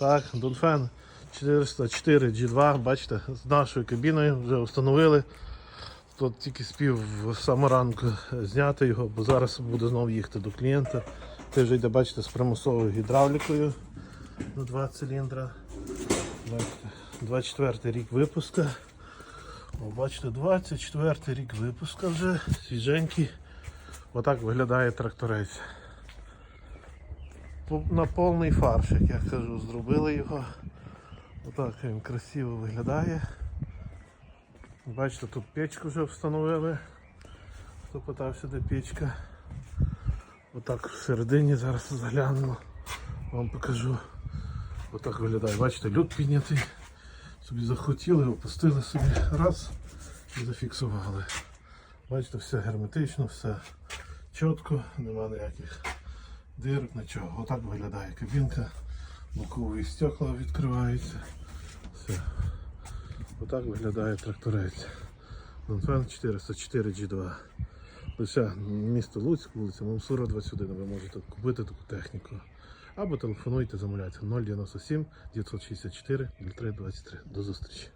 Так, Донфен 404 G2, бачите, з нашою кабіною вже встановили. Тут тільки спів в саму ранку зняти його, бо зараз буде знову їхати до клієнта. Це вже йде, бачите, з примусовою гідравлікою на два циліндра. Бачите, 24 рік випуска. О, бачите, 24 рік випуска вже, свіженький. Отак виглядає тракторець. На повний фарш, як я кажу, зробили його. Отак він красиво виглядає. Бачите, тут печку вже встановили. Хто питався, де печка. Отак всередині зараз заглянемо. Вам покажу. Отак виглядає. Бачите, люд піднятий. Собі захотіли, опустили собі раз і зафіксували. Бачите, все герметично, все чітко, нема ніяких дирок, нічого. Отак виглядає кабінка. Бокові стекла відкриваються. Все. Отак виглядає тракторець. Донфен 404 G2. Лише місто Луцьк, вулиця Мамсура 21. Ви можете купити таку техніку. Або телефонуйте, замовляйте 097 964 0323. До зустрічі.